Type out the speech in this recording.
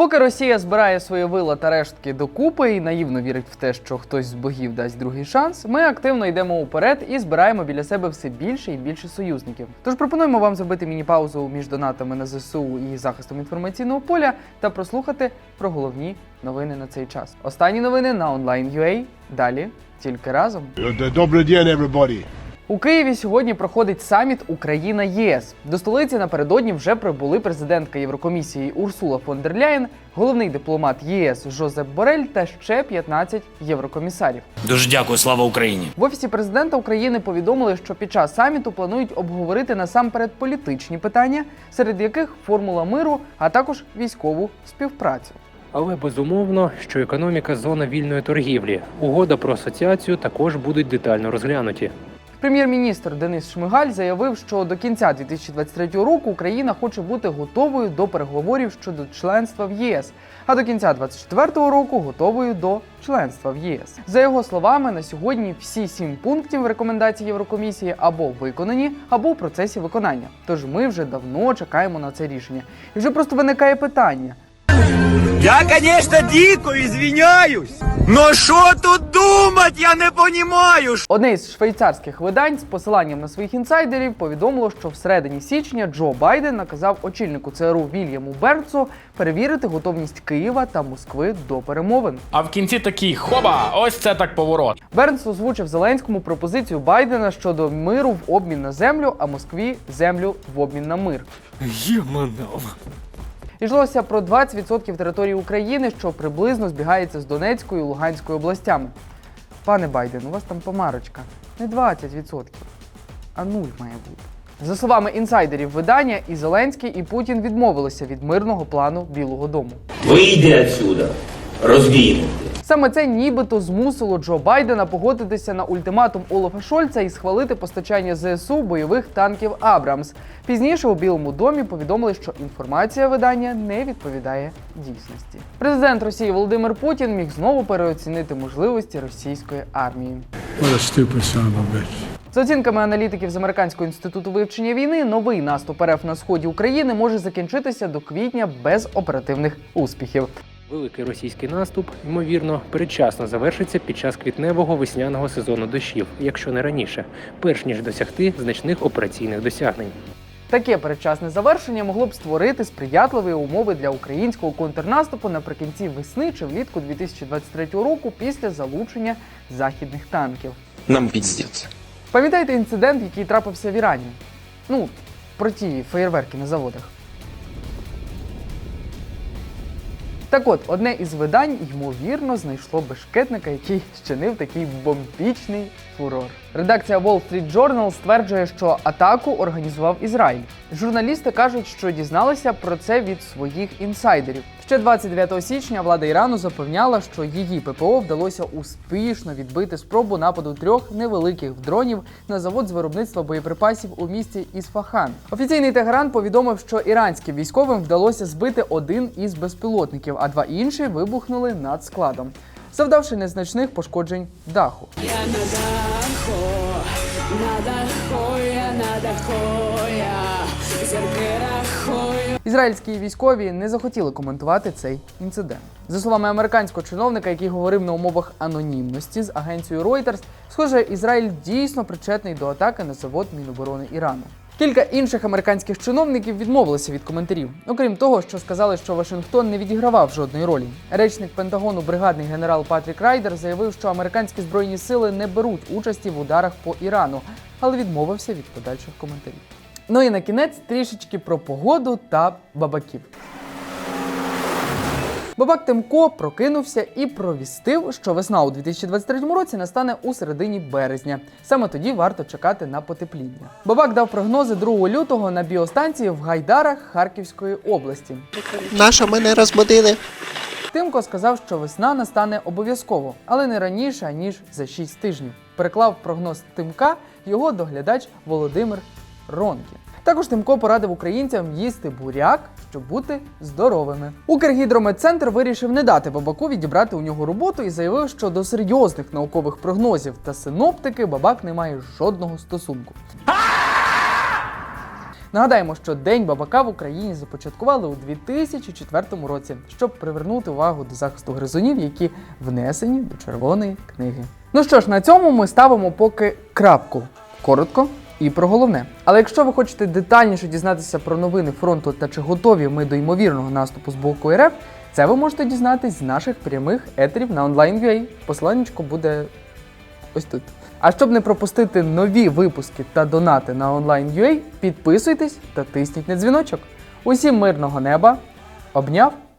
Поки Росія збирає свої вила та рештки докупи і наївно вірить в те, що хтось з богів дасть другий шанс, ми активно йдемо уперед і збираємо біля себе все більше і більше союзників. Тож пропонуємо вам зробити міні-паузу між донатами на ЗСУ і захистом інформаційного поля та прослухати про головні новини на цей час. Останні новини на Online.ua. Далі тільки разом. Добрый день, everybody. У Києві сьогодні проходить саміт Україна ЄС. До столиці напередодні вже прибули президентка Єврокомісії Урсула фон дер Ляєн, головний дипломат ЄС Жозеп Борель та ще 15 єврокомісарів. Дуже дякую, слава Україні. В офісі президента України повідомили, що під час саміту планують обговорити насамперед політичні питання, серед яких формула миру, а також військову співпрацю. Але безумовно, що економіка зона вільної торгівлі, угода про асоціацію також будуть детально розглянуті. Прем'єр-міністр Денис Шмигаль заявив, що до кінця 2023 року Україна хоче бути готовою до переговорів щодо членства в ЄС, а до кінця 2024 року готовою до членства в ЄС. За його словами, на сьогодні всі сім пунктів рекомендацій Єврокомісії або виконані, або в процесі виконання. Тож ми вже давно чекаємо на це рішення. І вже просто виникає питання. Я, конечно, дико извиняюсь, но что тут думать, я не понимаю. Одне із швейцарських видань з посиланням на своїх інсайдерів повідомило, що всередині січня Джо Байден наказав очільнику ЦРУ Вільяму Бернсу перевірити готовність Києва та Москви до перемовин. А в кінці такий хоба, ось це так поворот. Бернс озвучив Зеленському пропозицію Байдена щодо миру в обмін на землю, а Москві землю в обмін на мир. Йшлося про 20% території України, що приблизно збігається з Донецькою і Луганською областями. Пане Байден, у вас там помарочка. Не 20%, а нуль має бути. За словами інсайдерів видання, і Зеленський, і Путін відмовилися від мирного плану Білого Дому. Вийди відсюди, роздвинутий. Саме це нібито змусило Джо Байдена погодитися на ультиматум Олафа Шольца і схвалити постачання ЗСУ бойових танків Абрамс. Пізніше у Білому домі повідомили, що інформація видання не відповідає дійсності. Президент Росії Володимир Путін міг знову переоцінити можливості російської армії. За оцінками аналітиків з Американського інституту вивчення війни, новий наступ РФ на сході України може закінчитися до квітня без оперативних успіхів. Великий російський наступ, ймовірно, передчасно завершиться під час квітневого весняного сезону дощів, якщо не раніше, перш ніж досягти значних операційних досягнень. Таке передчасне завершення могло б створити сприятливі умови для українського контрнаступу наприкінці весни чи влітку 2023 року після залучення західних танків. Нам пиздец. Пам'ятаєте інцидент, який трапився в Ірані? Ну, про ті феєрверки на заводах. Так от, одне із видань, ймовірно, знайшло бешкетника, який щинив такий бомбічний фурор. Редакція Wall Street Journal стверджує, що атаку організував Ізраїль. Журналісти кажуть, що дізналися про це від своїх інсайдерів. Ще 29 січня влада Ірану запевняла, що її ППО вдалося успішно відбити спробу нападу трьох невеликих дронів на завод з виробництва боєприпасів у місті Ісфахан. Офіційний Тегеран повідомив, що іранським військовим вдалося збити один із безпілотників, а два інші вибухнули над складом, завдавши незначних пошкоджень даху. Ізраїльські військові не захотіли коментувати цей інцидент. За словами американського чиновника, який говорив на умовах анонімності з агенцією Reuters, схоже, Ізраїль дійсно причетний до атаки на завод Міноборони Ірану. Кілька інших американських чиновників відмовилися від коментарів, окрім того, що сказали, що Вашингтон не відігравав жодної ролі. Речник Пентагону, бригадний генерал Патрік Райдер, заявив, що американські збройні сили не беруть участі в ударах по Ірану, але відмовився від подальших коментарів. Ну і на кінець трішечки про погоду та бабаків. Бабак Тимко прокинувся і провістив, що весна у 2023 році настане у середині березня. Саме тоді варто чекати на потепління. Бабак дав прогнози 2 лютого на біостанції в Гайдарах Харківської області. Наша мене розбудили. Тимко сказав, що весна настане обов'язково, але не раніше ніж за 6 тижнів. Переклав прогноз Тимка його доглядач Володимир Ронкі. Також Тимко порадив українцям їсти буряк, щоб бути здоровими. Укргідрометцентр вирішив не дати бабаку відібрати у нього роботу і заявив, що до серйозних наукових прогнозів та синоптики бабак не має жодного стосунку. Нагадаємо, що День бабака в Україні започаткували у 2004 році, щоб привернути увагу до захисту гризунів, які внесені до червоної книги. Ну що ж, на цьому ми ставимо поки крапку. Коротко і про головне. Але якщо ви хочете детальніше дізнатися про новини фронту та чи готові ми до ймовірного наступу з боку РФ, це ви можете дізнатись з наших прямих етерів на онлайн.ua. Посиланнячко буде ось тут. А щоб не пропустити нові випуски та донати на онлайн.ua, підписуйтесь та тисніть на дзвіночок. Усім мирного неба. Обняв